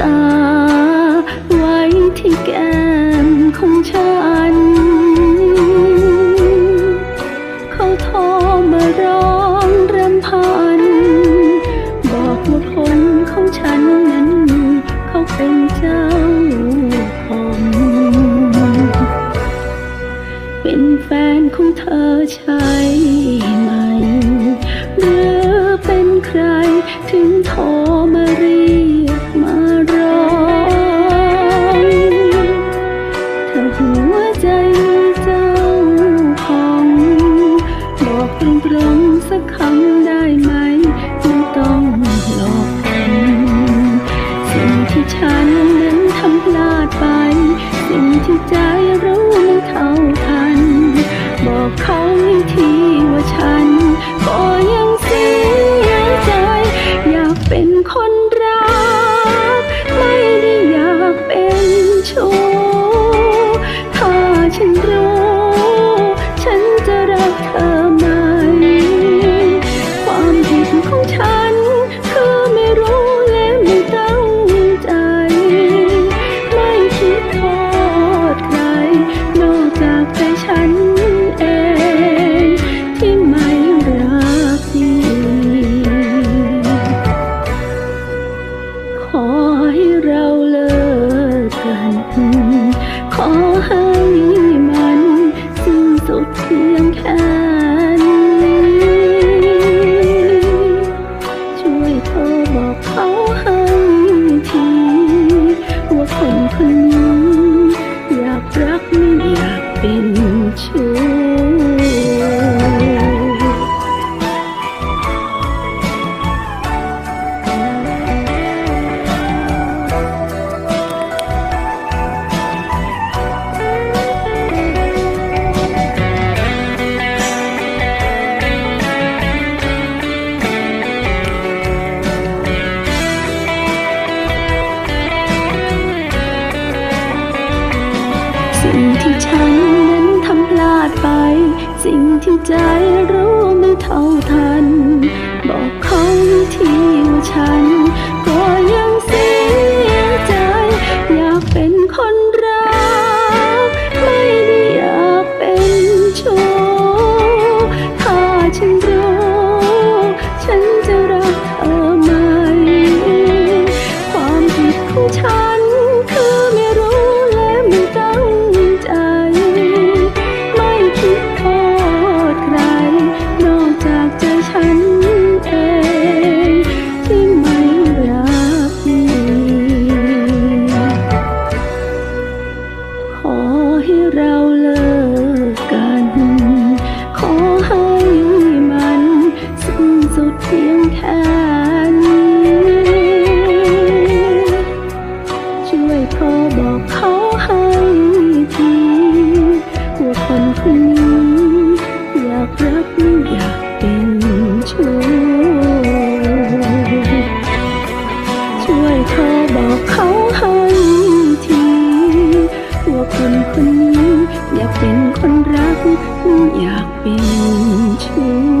ตา ไว้ที่แก้มของฉัน เขาทอมาร้องรำพัน บอกว่าคนของฉันนั้น เขาเป็นเจ้าของเป็นแฟนของเธอใช่ ที่ใจเรา ให้เราเลิกกัน ขอให้มันสิ้นสุดเพียงแค่ สิ่งที่ฉันนั้นทำพลาดไป สิ่งที่ใจรู้ไม่เท่าทัน บอกเขาวิธี พียงแค่นี้ ช่วยโทรบอกเขาให้ทีว่คนคนนี้ อยากรักหรือยากเป็นชู้ช่วยโทรบอกเขาให้ทีว่คนคนนี้ อยากเป็นคนรัก อยากเป็นชู้